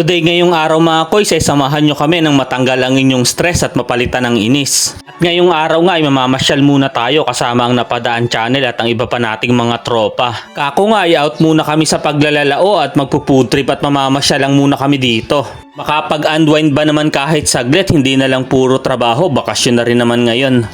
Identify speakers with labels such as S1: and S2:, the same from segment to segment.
S1: today ngayong araw mga koy, ay samahan nyo kami ng matanggal ang inyong stress at mapalitan ng inis. At ngayong araw nga ay mamamasyal muna tayo kasama ang Napadaan Channel at ang iba pa nating mga tropa. Kako nga ay out muna kami sa paglalalao at magpo-food trip at mamamasyal lang muna kami dito. Makapag-unwind ba naman kahit saglit, hindi na lang puro trabaho, bakasyon na rin naman ngayon.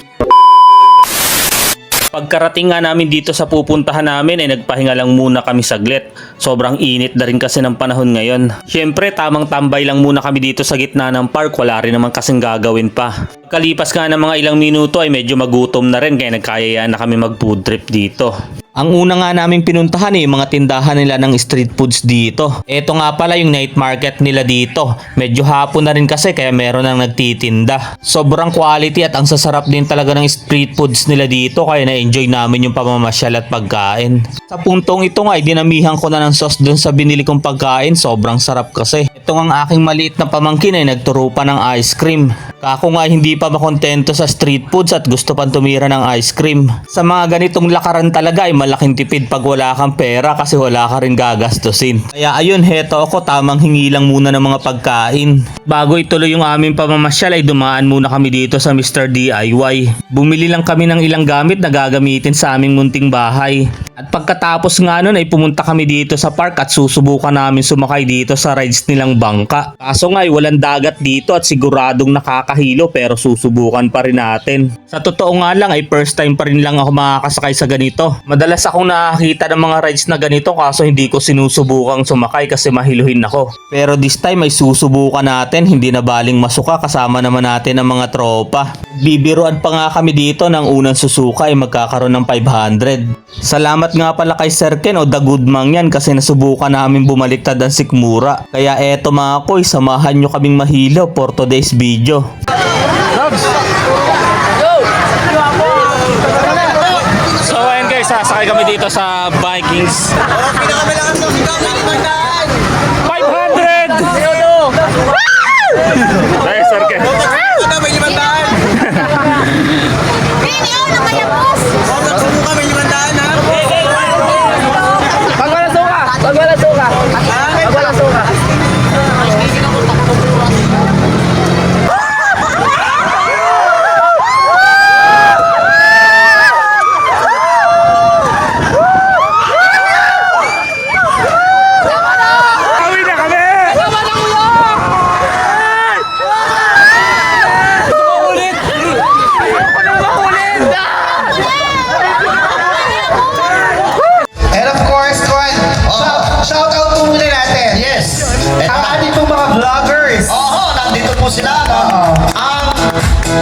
S1: Pagkarating nga namin dito sa pupuntahan namin ay nagpahinga lang muna kami saglit. Sobrang init na rin kasi ng panahon ngayon. Siyempre tamang tambay lang muna kami dito sa gitna ng park. Wala rin naman kasing gagawin pa. Pagkalipas nga ng mga ilang minuto ay medyo magutom na rin kaya nagkayayaan na kami mag food trip dito. Ang una nga naming pinuntahan ay yung mga tindahan nila ng street foods dito. Ito nga pala yung night market nila dito. Medyo hapon na rin kasi kaya meron nang nagtitinda. Sobrang quality at ang sasarap din talaga ng street foods nila dito kaya na-enjoy namin yung pamamasyal at pagkain. Sa puntong ito nga ay dinamihan ko na ng sauce dun sa binili kong pagkain. Sobrang sarap kasi. Ito ang aking maliit na pamangkin ay nagturo pa ng ice cream. Kako nga hindi pa makontento sa street foods at gusto pang tumira ng ice cream. Sa mga ganitong lakaran talaga ay malaking tipid pag wala kang pera kasi wala ka rin gagastusin. Kaya ayun, heto ako tamang hingi lang muna ng mga pagkain. Bago ituloy yung aming pamamasyal ay dumaan muna kami dito sa Mr. DIY. Bumili lang kami ng ilang gamit na gagamitin sa aming munting bahay. At pagkatapos nga nun ay pumunta kami dito sa park at susubukan namin sumakay dito sa rides nilang bangka. Kaso nga ay walang dagat dito at siguradong nakakahilo pero susubukan pa rin natin. Sa totoo nga lang ay first time pa rin lang ako makakasakay sa ganito. Madalas akong nakakita ng mga rides na ganito kaso hindi ko sinusubukang sumakay kasi mahiluhin ako. Pero this time ay susubukan natin hindi na baling masuka kasama naman natin ang mga tropa. Bibiruan pa nga kami dito ng unang susuka ay magkakaroon ng 500. Salamat nga pala kay Sir Ken o The Goodmang yan kasi nasubukan namin bumaliktad ang sikmura. Kaya eto mga koy, samahan nyo kaming mahilo for today's video. So ayun guys, sasakay kami dito sa Vikings. 500! Dahil
S2: po
S3: sila. No? Ang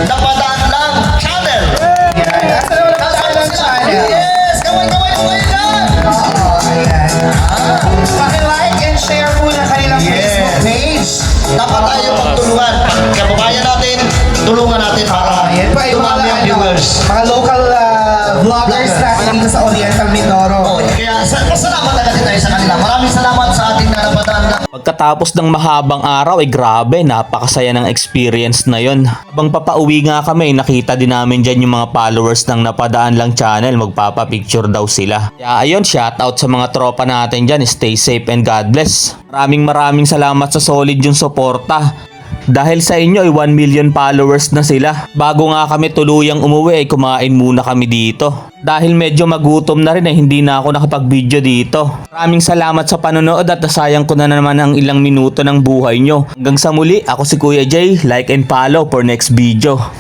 S3: napadaan lang channel.
S2: Ang kanilang channel.
S3: Yes, kaway, kaway dyan.
S2: Paki-like and share po ng kanilang
S3: Yes.
S2: Facebook page.
S3: Dapat tayo magtulungan. Kababayan natin, tulungan natin para
S2: mga,
S3: dumami ang
S2: ano,
S3: viewers.
S2: mga local uh, vloggers natin dito sa Oriental Mindoro.
S3: Oh, kaya sa, pasalamat agad tayo sa kanila.
S1: Pagkatapos ng mahabang araw ay grabe, napakasaya ng experience na yon. Habang papauwi nga kami, nakita din namin dyan yung mga followers ng Napadaan Lang Channel, magpapapicture daw sila. Kaya ayun, shout out sa mga tropa natin dyan, stay safe and God bless. Maraming maraming salamat sa solid yung suporta. Dahil sa inyo ay 1 million followers na sila. Bago nga kami tuluyang umuwi ay kumain muna kami dito. Dahil medyo magutom na rin ay hindi na ako nakapag-video dito. Maraming salamat sa panonood at nasayang ko na naman ang ilang minuto ng buhay nyo. Hanggang sa muli, ako si Kuya Jay. Like and follow for next video.